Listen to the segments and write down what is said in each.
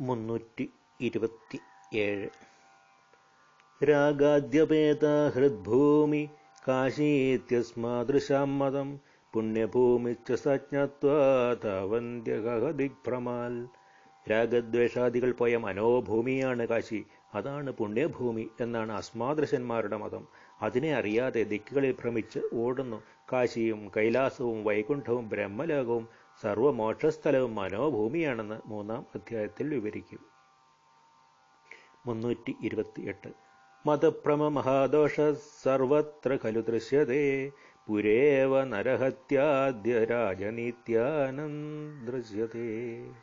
മുന്നൂറ്റി ഇരുപത്തി ഏഴ് രാഗാദ്യപേത ഹൃദ്ഭൂമി കാശീത്യസ്മാദൃശാം മതം പുണ്യഭൂമിച്ച സജ്ഞത്വാവന്ത്യഗതിഭ്രമാൽ രാഗദ്വേഷാദികൾ പോയ മനോഭൂമിയാണ് കാശി. അതാണ് പുണ്യഭൂമി എന്നാണ് അസ്മാദൃശന്മാരുടെ മതം. അതിനെ അറിയാതെ ദിക്കുകളിൽ ഭ്രമിച്ച് ഓടുന്നു. കാശിയും കൈലാസവും വൈകുണ്ഠവും ബ്രഹ്മലോകവും സർവമോക്ഷസ്ഥലവും മനോഭൂമിയാണെന്ന് മൂന്നാം അധ്യായത്തിൽ വിവരിക്കും. മുന്നൂറ്റി ഇരുപത്തിയെട്ട് മതഭ്രമ മഹാദോഷ സർവത്ര ഖലു ദൃശ്യതേ. പുരേവ നരഹത്യാദ്യ രാജനീത്യാനന്ദ്രശ്യതേ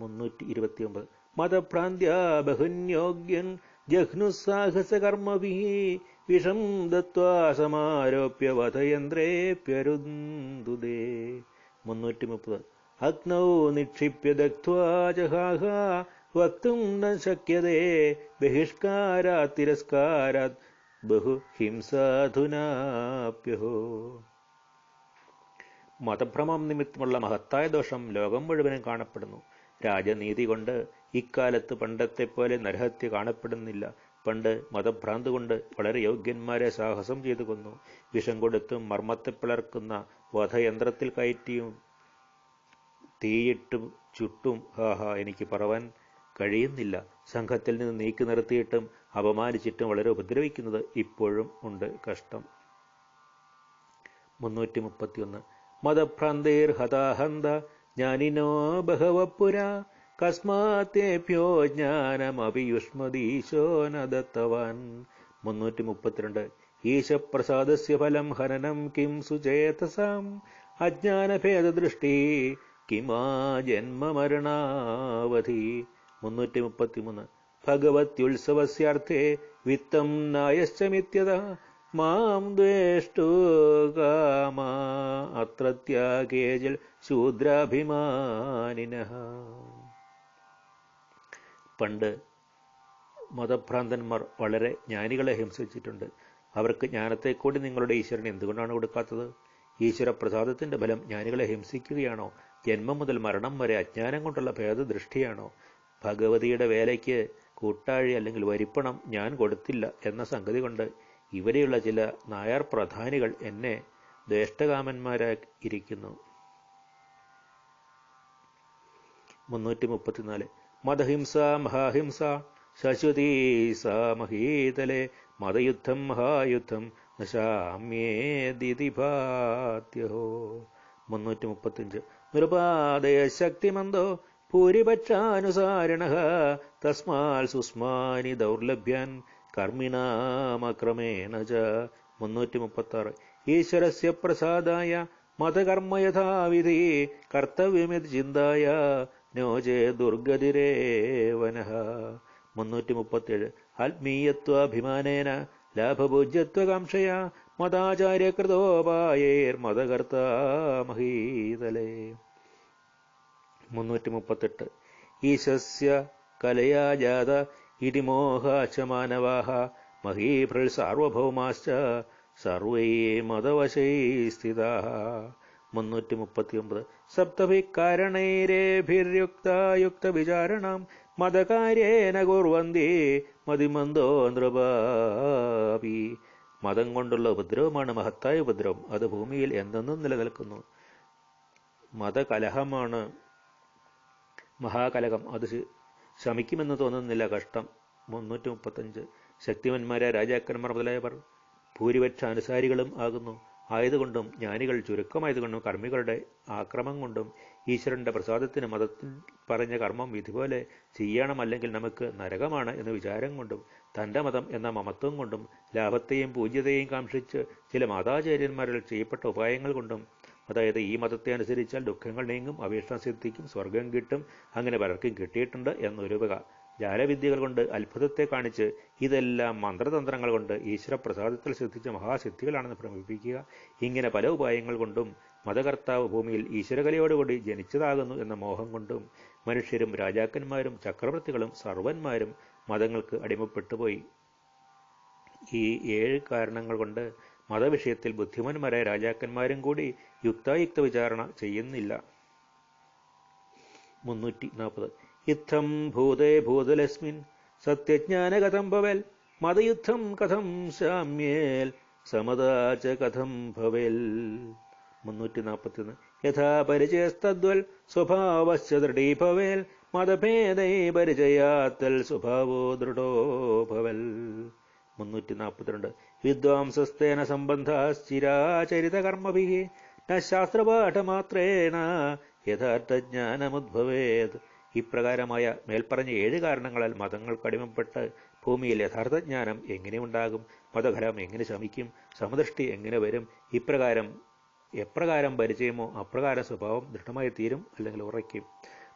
മുന്നൂറ്റി ഇരുപത്തിയൊമ്പത് മതഭ്രാന്ത്യ ബഹുന്യോഗ്യൻ ജഹ്നുസാഹസകർമ്മഭി വിഷം ദത്വാ സമാരോപ്യ വധയന്ത്രേപ്യരുന്തുദേ മുന്നൂറ്റി മുപ്പത് അഗ്നൗ നിക്ഷിപ്യ ദഗ്ധ്വാ ജഹാഹ വക്തും ന ശക്യതേ ബഹിഷ്കാരാത് തിരസ്കാരാത് ബഹു ഹിംസാധുനാപ്യഹോ. മതഭ്രമം നിമിത്തമുള്ള മഹത്തായ ദോഷം ലോകം മുഴുവനും കാണപ്പെടുന്നു. രാജനീതി കൊണ്ട് ഇക്കാലത്ത് പണ്ടത്തെ പോലെ നരഹത്യ കാണപ്പെടുന്നില്ല. പണ്ട് മതഭ്രാന്ത് കൊണ്ട് വളരെ യോഗ്യന്മാരെ സാഹസം ചെയ്തു കൊന്നു. വിഷം കൊടുത്തും മർമ്മത്തെ പിളർക്കുന്ന വധയന്ത്രത്തിൽ കയറ്റിയും തീയിട്ടും ചുട്ടും ഹാഹാ എനിക്ക് പറവാൻ കഴിയുന്നില്ല. സംഘത്തിൽ നിന്ന് നീക്കി നിർത്തിയിട്ടും അപമാനിച്ചിട്ടും വളരെ ഉപദ്രവിക്കുന്നത് ഇപ്പോഴും ഉണ്ട് കഷ്ടം. മുന്നൂറ്റി മുപ്പത്തിയൊന്ന് മതഭ്രാന്തേർ ഹതാഹന്ത ജ്ഞാനിനോ ബഹവപുര കസ്മാത്തേഭ്യോ ജ്ഞാനമഭിയുഷ്മദീശോ നദത്തവാൻ മുന്നൂറ്റി മുപ്പത്തിരണ്ട് ഈശപ്രസാദസ്യ ഫലം ഹനനം കിം സുചേതസാം. അജ്ഞാനഭേദദൃഷ്ടി കിമാ ജന്മമരണാവധി. മുന്നൂറ്റി മുപ്പത്തിമൂന്ന് ഭഗവത്യുത്സവസ്യാർത്ഥേ വിത്തം നായശ്ചമിത്യത. മാം ദ്വേഷ്ടു കാമ അത്രത്യാകേജൽ ശൂദ്രാഭിമാനിന പണ്ട് മതഭ്രാന്തന്മാർ വളരെ ജ്ഞാനികളെ ഹിംസിച്ചിട്ടുണ്ട് അവർക്ക് ജ്ഞാനത്തെ കൂടി നിങ്ങളുടെ ഈശ്വരൻ എന്തുകൊണ്ടാണ് കൊടുക്കാത്തത്? ഈശ്വര പ്രസാദത്തിന്റെ ഫലം ജ്ഞാനികളെ ഹിംസിക്കുകയാണോ ജന്മം മുതൽ മരണം വരെ അജ്ഞാനം കൊണ്ടുള്ള ഭേദദൃഷ്ടിയാണോ? ഭഗവതിയുടെ വേലയ്ക്ക് കൂട്ടാഴി അല്ലെങ്കിൽ വരിപ്പണം ഞാൻ കൊടുത്തില്ല എന്ന സംഗതി കൊണ്ട് ഇവരെയുള്ള ചില നായർ പ്രധാനികൾ എന്നെ ദേഷ്ടകാമന്മാരായി ഇരിക്കുന്നു. മുന്നൂറ്റി മുപ്പത്തിനാല് മതഹിംസ മഹാഹിംസ ശശ്വതീ സ മഹീതലെ മതയുദ്ധം മഹായുദ്ധം നശാമ്യേതിഭാത്യഹോ മുന്നൂറ്റി മുപ്പത്തിയഞ്ച് നിരുപാദയ ശക്തിമന്തോ ഭൂരിപക്ഷാനുസാരിണ തസ്മാൽ സുസ്മാനി ദൗർലഭ്യൻ കർമ്മിണാമക്രമേണ ച. മുന്നൂറ്റി മുപ്പത്താറ് ഈശ്വരസ്യ പ്രസാദായ മതകർമ്മ യഥാവിധി കർത്തവ്യമിത് ചിന്തായ നോചേ ദുർഗതിരേവന മുന്നൂറ്റി മുപ്പത്തിയേഴ് ആത്മീയത്വാഭിമാനേന ലാഭഭോജ്യത്വകാംക്ഷയ മതാചാര്യകൃതോപായേർ മതകർത്താമഹീതലേ മുന്നൂറ്റി മുപ്പത്തെട്ട് ഈശസ്യ കലയാ ജാത ഇതി മോഹാച്ച മാനവാഹ സാർവഭൗമാശ്ച സർവൈ മതവശൈ സ്ഥിതാ മുന്നൂറ്റി മുപ്പത്തിയൊമ്പത് സപ്തഭി കാരണൈരേഭിര്യുക്തായുക്ത വിചാരണം മതകാര്യേന കുർവന്തി മതിമന്തോ നൃപാപി മതം കൊണ്ടുള്ള ഉപദ്രവമാണ് മഹത്തായ ഉപദ്രവം. അത് ഭൂമിയിൽ എന്തെന്നും നിലനിൽക്കുന്നു. മതകലഹമാണ് മഹാകലഹം. അത് ശമിക്കുമെന്ന് തോന്നുന്നില്ല കഷ്ടം. മുന്നൂറ്റി മുപ്പത്തഞ്ച് ശക്തിമന്മാരായ രാജാക്കന്മാർ മുതലായവർ ഭൂരിപക്ഷ അനുസാരികളും ആകുന്നു. ആയതുകൊണ്ടും ജ്ഞാനികൾ ചുരുക്കമായതുകൊണ്ടും കർമ്മികളുടെ ആക്രമം കൊണ്ടും ഈശ്വരന്റെ പ്രസാദത്തിന് മതത്തിൽ പറഞ്ഞ കർമ്മം ഇതുപോലെ ചെയ്യണം അല്ലെങ്കിൽ നമുക്ക് നരകമാണ് എന്ന വിചാരം കൊണ്ടും തന്റെ മതം എന്ന മമത്വം കൊണ്ടും ലാഭത്തെയും പൂജ്യതയെയും കാംക്ഷിച്ച് ചില മാതാചാര്യന്മാരിൽ ചെയ്യപ്പെട്ട ഉപായങ്ങൾ കൊണ്ടും അതായത് ഈ മതത്തെ അനുസരിച്ചാൽ ദുഃഖങ്ങൾ നീങ്ങും അഭീഷ്ടം സിദ്ധിക്കും സ്വർഗം കിട്ടും അങ്ങനെ പലർക്കും കിട്ടിയിട്ടുണ്ട് എന്നൊരു വക ജാലവിദ്യകൾ കൊണ്ട് അത്ഭുതത്തെ കാണിച്ച് ഇതെല്ലാം മന്ത്രതന്ത്രങ്ങൾ കൊണ്ട് ഈശ്വരപ്രസാദത്തിൽ സിദ്ധിച്ച മഹാസിദ്ധികളാണെന്ന് ഭ്രമിപ്പിക്കുക. ഇങ്ങനെ പല ഉപായങ്ങൾ കൊണ്ടും മതകർത്താവ് ഭൂമിയിൽ ഈശ്വരകലയോടുകൂടി ജനിച്ചതാകുന്നു എന്ന മോഹം കൊണ്ടും മനുഷ്യരും രാജാക്കന്മാരും ചക്രവർത്തികളും സർവന്മാരും മതങ്ങൾക്ക് അടിമപ്പെട്ടുപോയി. ഈ ഏഴ് കാരണങ്ങൾ കൊണ്ട് മതവിഷയത്തിൽ ബുദ്ധിമാന്മാരായ രാജാക്കന്മാരും കൂടി യുക്തായുക്ത വിചാരണ ചെയ്യുന്നില്ല. മുന്നൂറ്റി നാൽപ്പത് ഇത്തം ഭൂതേ ഭൂതലസ്മിൻ ഭവൽ മതയുദ്ധം കഥം ശാമ്യേൽ സമതാച കഥം ഭവൽ. മുന്നൂറ്റി നാൽപ്പത്തിയൊന്ന് യഥാ പരിചയസ്തദ്വൽ സ്വഭാവശ്ച ദൃഢീ ഭവേൽ മതഭേദൈ പരിചയാത്തൽ സ്വഭാവോ ദൃഢോ ഭവൽ. മുന്നൂറ്റി നാൽപ്പത്തിരണ്ട് വിദ്വാംസസ്തേന സംബന്ധ ചിരാചരിത കർമ്മഭിഹി ന ശാസ്ത്രപാഠമാത്രേണ യഥാർത്ഥജ്ഞാനമുദ്ഭവേത്. ഇപ്രകാരമായ മേൽപ്പറഞ്ഞ ഏഴ് കാരണങ്ങളാൽ മതങ്ങൾ കടിമപ്പെട്ട് ഭൂമിയിൽ യഥാർത്ഥജ്ഞാനം എങ്ങനെ ഉണ്ടാകും? മതഫലം എങ്ങനെ ശമിക്കും സമദൃഷ്ടി എങ്ങനെ വരും? ഇപ്രകാരം എപ്രകാരം പരിചയമോ അപ്രകാര സ്വഭാവം ദൃഢമായി തീരും അല്ലെങ്കിൽ ഉറയ്ക്കും?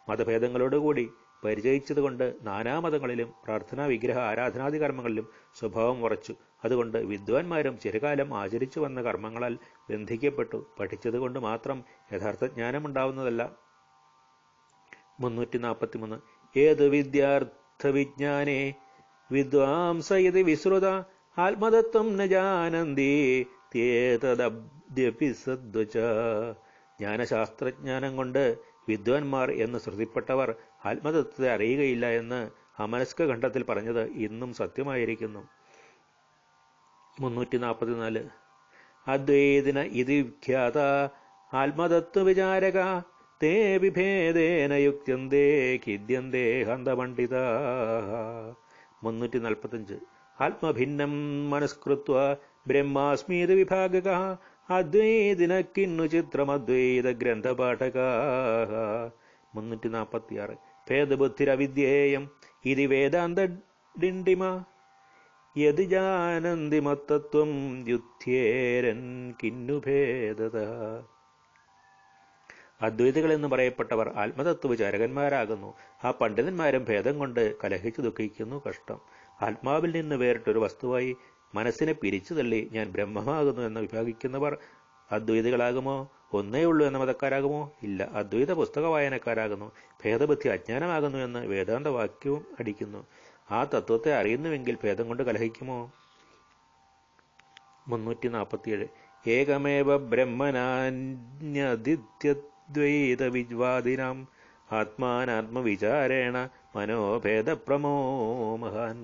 മതഭേദങ്ങളോടുകൂടി പരിചയിച്ചതുകൊണ്ട് നാനാമതങ്ങളിലും പ്രാർത്ഥനാ വിഗ്രഹ ആരാധനാദി കർമ്മങ്ങളിലും സ്വഭാവം ഉറച്ചു. അതുകൊണ്ട് വിദ്വാൻമാരും ചിരകാലം ആചരിച്ചു വന്ന കർമ്മങ്ങളാൽ ബന്ധിക്കപ്പെട്ടു പഠിച്ചതുകൊണ്ട് മാത്രം യഥാർത്ഥ ജ്ഞാനമുണ്ടാവുന്നതല്ല മുന്നൂറ്റി നാൽപ്പത്തി മൂന്ന് ഏത് വിദ്യാർത്ഥ വിജ്ഞാനേ വിദ്വാംസയത് വിശ്രുത ആത്മതത്വം ന ജാനന്തി ജ്ഞാനശാസ്ത്രജ്ഞാനം കൊണ്ട് വിദ്വാൻമാർ എന്ന് ശ്രുതിപ്പെട്ടവർ ആത്മതത്വത്തെ അറിയുകയില്ല എന്ന് അമനസ്ക ഖണ്ഡത്തിൽ പറഞ്ഞത് ഇന്നും സത്യമായിരിക്കുന്നു. മുന്നൂറ്റി നാൽപ്പത്തിനാല് അദ്വൈതിന ഇതി വിഖ്യാത ആത്മതത്വ വിചാരക തേ വിഭേദേന യുക്തന്തേ ഖിദ്യന്തേ ഹന്തപണ്ഡിത മുന്നൂറ്റി നാൽപ്പത്തഞ്ച് ആത്മഭിന്നം മനസ്കൃത്വ ബ്രഹ്മാസ്മീത വിഭാഗക. അദ്വൈതിന കിന്നു ചിത്രമദ്വൈത ഗ്രന്ഥപാഠക. മുന്നൂറ്റി നാൽപ്പത്തി ആറ് ഭേദബുദ്ധിരവിദ്യേയം ഇതി വേദാന്ത ഡിണ്ടിമ യതി ജാനന്തി മത്തത്വം കിന്നു ഭേദത അദ്വൈതികൾ എന്ന് പറയപ്പെട്ടവർ ആത്മതത്വ വിചാരകന്മാരാകുന്നു ആ പണ്ഡിതന്മാരും ഭേദം കൊണ്ട് കലഹിച്ചു ദുഃഖിക്കുന്നു കഷ്ടം. ആത്മാവിൽ നിന്ന് വേറിട്ടൊരു വസ്തുവായി മനസ്സിനെ പിരിച്ചു തള്ളി ഞാൻ ബ്രഹ്മമാകുന്നു എന്ന് വിഭാഗിക്കുന്നവർ അദ്വൈതികളാകുമോ? ഒന്നേ ഉള്ളൂ എന്ന മതക്കാരാകുമോ? ഇല്ല. അദ്വൈത പുസ്തക വായനക്കാരാകുന്നു. ഭേദബുദ്ധി അജ്ഞാനമാകുന്നു എന്ന് വേദാന്ത വാക്യവും അടിക്കുന്നു. ആ തത്വത്തെ അറിയുന്നുവെങ്കിൽ ഭേദം കൊണ്ട് കലഹിക്കുമോ? മുന്നൂറ്റി നാൽപ്പത്തിയേഴ് ഏകമേവ ബ്രഹ്മനാന്യദിത്യദ്വൈത വിജ്വാദിനാം ആത്മാനാത്മവിചാരേണ മനോഭേദപ്രമോ മഹാൻ.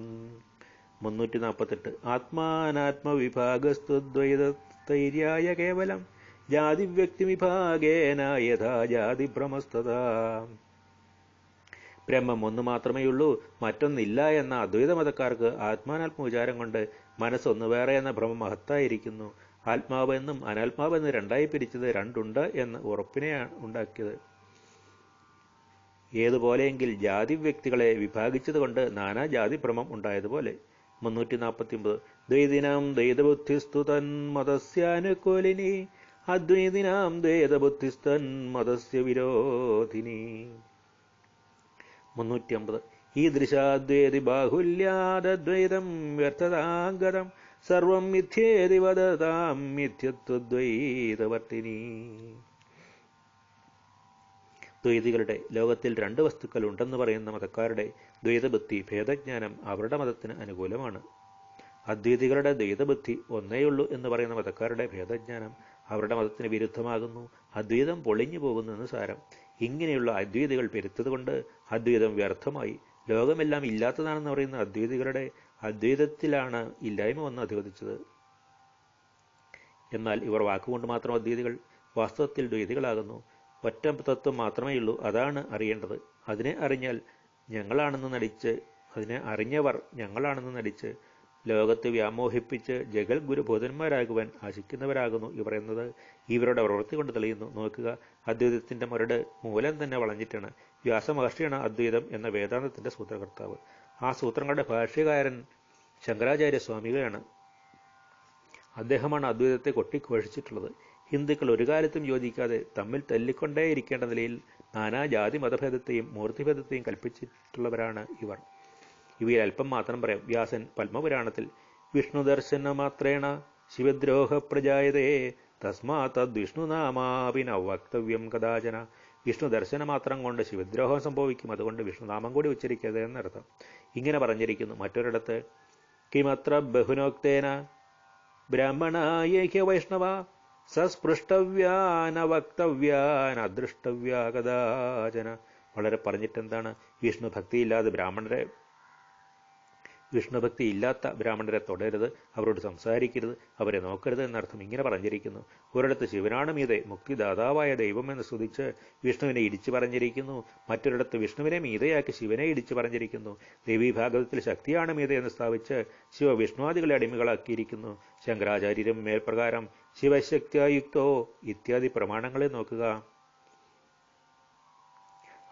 മുന്നൂറ്റി നാൽപ്പത്തെട്ട് ആത്മാനാത്മവിഭാഗസ്തുദ്വൈതസ്ഥൈര്യായ കേവലം ജാതിവ്യക്തിവിഭാഗേന യഥാ ജാതിഭ്രമസ്തതാ ബ്രഹ്മം ഒന്ന് മാത്രമേയുള്ളൂ മറ്റൊന്നില്ല എന്ന അദ്വൈത മതക്കാർക്ക് ആത്മാനാത്മ വിചാരം കൊണ്ട് മനസ്സൊന്ന് വേറെ എന്ന ഭ്രമം മഹത്തായിരിക്കുന്നു. ആത്മാവെന്നും അനാത്മാവെന്ന് രണ്ടായി പിരിച്ചത് രണ്ടുണ്ട് എന്ന് ഉറപ്പിനെയാണ് ഉണ്ടാക്കിയത്. ഏതുപോലെയെങ്കിൽ ജാതി വ്യക്തികളെ വിഭാഗിച്ചതുകൊണ്ട് നാനാ ജാതി ഭ്രമം ഉണ്ടായതുപോലെ. മുന്നൂറ്റി നാൽപ്പത്തി ഒമ്പത് ദ്വൈതിനാം ദ്വൈതബുദ്ധിസ്തു തന്മതസ്യാനുകൂലിനി അദ്വൈതിനാം ദ്വൈതബുദ്ധിസ്തൻ മതസ്യ വിരോധിനി മുന്നൂറ്റി അമ്പത് ഈ ദൃശാദ്വേതി ബാഹുല്യാദ്വൈതം വ്യർത്ഥതാഗതം സർവം മിഥ്യേതി വദതാം മിഥ്യത്വദ്വൈതവർത്തിനി. ദ്വൈതികളുടെ ലോകത്തിൽ രണ്ട് വസ്തുക്കൾ ഉണ്ടെന്ന് പറയുന്ന മതക്കാരുടെ ദ്വൈതബുദ്ധി ഭേദജ്ഞാനം അവരുടെ മതത്തിന് അനുകൂലമാണ്. അദ്വൈതികളുടെ ദ്വൈതബുദ്ധി ഒന്നേയുള്ളൂ എന്ന് പറയുന്ന മതക്കാരുടെ ഭേദജ്ഞാനം അവരുടെ മതത്തിന് വിരുദ്ധമാകുന്നു. അദ്വൈതം പൊളിഞ്ഞു പോകുന്നു എന്ന് സാരം. ഇങ്ങനെയുള്ള അദ്വൈതികൾ പെരുത്തതുകൊണ്ട് അദ്വൈതം വ്യർത്ഥമായി. ലോകമെല്ലാം ഇല്ലാത്തതാണെന്ന് പറയുന്ന അദ്വൈതികളുടെ അദ്വൈതത്തിലാണ് ഇല്ലായ്മ വന്ന് അധിവദിച്ചത്. എന്നാൽ ഇവർ വാക്കുകൊണ്ട് മാത്രം അദ്വൈതികൾ വാസ്തവത്തിൽ ദ്വൈതികളാകുന്നു. ഒറ്റ തത്വം മാത്രമേ ഉള്ളൂ അതാണ് അറിയേണ്ടത്. അതിനെ അറിഞ്ഞാൽ ഞങ്ങളാണെന്ന് നടിച്ച് അതിനെ അറിഞ്ഞവർ ഞങ്ങളാണെന്ന് നടിച്ച് ലോകത്തെ വ്യാമോഹിപ്പിച്ച് ജഗൽ ഗുരുബോധന്മാരാകുവാൻ ആശിക്കുന്നവരാകുന്നു ഇവർ എന്നത്. ഇവരുടെ പ്രവൃത്തി കൊണ്ട് തെളിയുന്നു. നോക്കുക അദ്വൈതത്തിന്റെ മുരട് മൂലം തന്നെ വളഞ്ഞിട്ടാണ്. വ്യാസമഹർഷിയാണ് അദ്വൈതം എന്ന വേദാന്തത്തിന്റെ സൂത്രകർത്താവ്. ആ സൂത്രങ്ങളുടെ ഭാഷ്യകാരൻ ശങ്കരാചാര്യ സ്വാമികളാണ് അദ്ദേഹമാണ് അദ്വൈതത്തെ കൊട്ടിഘോഷിച്ചിട്ടുള്ളത് ഹിന്ദുക്കൾ ഒരു കാലത്തും യോജിക്കാതെ തമ്മിൽ തല്ലിക്കൊണ്ടേയിരിക്കേണ്ട നിലയിൽ നാനാ ജാതി മതഭേദത്തെയും മൂർത്തിഭേദത്തെയും കൽപ്പിച്ചിട്ടുള്ളവരാണ് ഇവർ. ഇവയിൽ അല്പം മാത്രം പറയാം. വ്യാസൻ പത്മപുരാണത്തിൽ വിഷ്ണു ദർശന മാത്രേണ ശിവദ്രോഹ പ്രജായതേ തസ്മാത് വിഷ്ണുനാമാപിന വക്തവ്യം കഥാചന. വിഷ്ണു ദർശനം മാത്രം കൊണ്ട് ശിവദ്രോഹം സംഭവിക്കും. അതുകൊണ്ട് വിഷ്ണുനാമം കൂടി ഉച്ചരിക്കരുത് എന്നർത്ഥം. ഇങ്ങനെ പറഞ്ഞിരിക്കുന്നു. മറ്റൊരിടത്ത് കിമത്ര ബഹുനോക്തേന ബ്രാഹ്മണായേഹ്യ വൈഷ്ണവ സസ്പൃഷ്ടവ്യാന വക്തവ്യാന അദൃഷ്ടവ്യാ കഥാചന വളരെ പറഞ്ഞിട്ടെന്താണ്? വിഷ്ണു ഭക്തിയില്ലാതെ ബ്രാഹ്മണരെ വിഷ്ണുഭക്തി ഇല്ലാത്ത ബ്രാഹ്മണരെ തൊടരുത് അവരോട് സംസാരിക്കരുത് അവരെ നോക്കരുത് എന്നർത്ഥം ഇങ്ങനെ പറഞ്ഞിരിക്കുന്നു. ഒരിടത്ത് ശിവനാണ് മീതെ മുക്തിദാതാവായ ദൈവമെന്ന് സ്തുതിച്ച് വിഷ്ണുവിനെ ഇടിച്ചു പറഞ്ഞിരിക്കുന്നു. മറ്റൊരിടത്ത് വിഷ്ണുവിനെ മീതയാക്കി ശിവനെ ഇടിച്ചു പറഞ്ഞിരിക്കുന്നു. ദേവീഭാഗവതത്തിൽ ശക്തിയാണ് മീത എന്ന് സ്ഥാപിച്ച് ശിവ വിഷ്ണുവാദികളെ അടിമകളാക്കിയിരിക്കുന്നു. ശങ്കരാചാര്യരും മേൽപ്രകാരം ശിവശക്തിയുക്തോ ഇത്യാദി പ്രമാണങ്ങളെ നോക്കുക.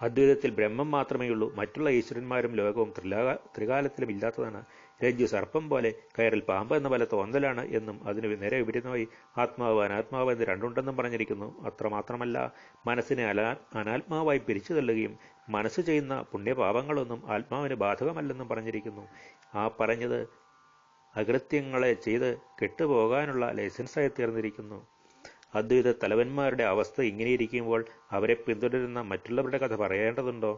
അദ്വൈതത്തിൽ ബ്രഹ്മം മാത്രമേ ഉള്ളൂ. മറ്റുള്ള ഈശ്വരന്മാരും ലോകവും ത്രിലോക ത്രികാലത്തിലും ഇല്ലാത്തതാണ്. രജ്ജു സർപ്പം പോലെ കയറിൽ പാമ്പ് എന്ന പോലെ തോന്നലാണ് എന്നും അതിന് നേരെ വിപരീതമായി ആത്മാവ് അനാത്മാവ് എന്ന് രണ്ടുണ്ടെന്നും പറഞ്ഞിരിക്കുന്നു. അത്രമാത്രമല്ല മനസ്സിനെ അലാ അനാത്മാവായി പിരിച്ചു തള്ളുകയും മനസ്സ് ചെയ്യുന്ന പുണ്യപാപങ്ങളൊന്നും ആത്മാവിന് ബാധകമല്ലെന്നും പറഞ്ഞിരിക്കുന്നു. ആ പറഞ്ഞത് അകൃത്യങ്ങളെ ചെയ്ത് കെട്ടുപോകാനുള്ള ലൈസൻസായി തീർന്നിരിക്കുന്നു. അദ്വൈത തലവന്മാരുടെ അവസ്ഥ ഇങ്ങനെയിരിക്കുമ്പോൾ അവരെ പിന്തുടരുന്ന മറ്റുള്ളവരുടെ കഥ പറയേണ്ടതുണ്ടോ?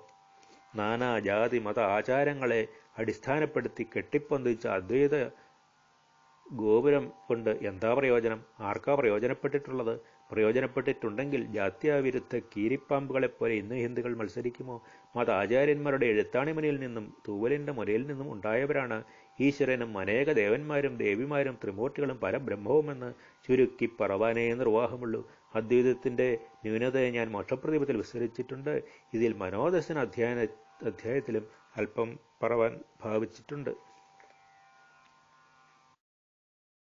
നാനാ ജാതി മത ആചാരങ്ങളെ അടിസ്ഥാനപ്പെടുത്തി കെട്ടിപ്പൊന്തിച്ച അദ്വൈത ഗോപുരം കൊണ്ട് എന്താ പ്രയോജനം? ആർക്കാ പ്രയോജനപ്പെട്ടിട്ടുള്ളത്? പ്രയോജനപ്പെട്ടിട്ടുണ്ടെങ്കിൽ ജാത്യാവിരുദ്ധ കീരിപ്പാമ്പുകളെപ്പോലെ ഇന്ന് ഹിന്ദുക്കൾ മത്സരിക്കുമോ? മത ആചാര്യന്മാരുടെ എഴുത്താണിമനിൽ നിന്നും തൂവലിന്റെ മുരയിൽ നിന്നും ഉണ്ടായവരാണ് ഈശ്വരനും അനേക ദേവന്മാരും ദേവിമാരും ത്രിമൂർത്തികളും പരബ്രഹ്മവുമെന്ന് ചുരുക്കി പറവാനേ നിർവാഹമുള്ളൂ. അദ്വൈതത്തിന്റെ ന്യൂനതയെ ഞാൻ മോക്ഷപ്രദീപത്തിൽ വിസ്തരിച്ചിട്ടുണ്ട്. ഇതിൽ മനോദർശന അധ്യായ അധ്യായത്തിലും അല്പം പറവാൻ ഭാവിച്ചിട്ടുണ്ട്.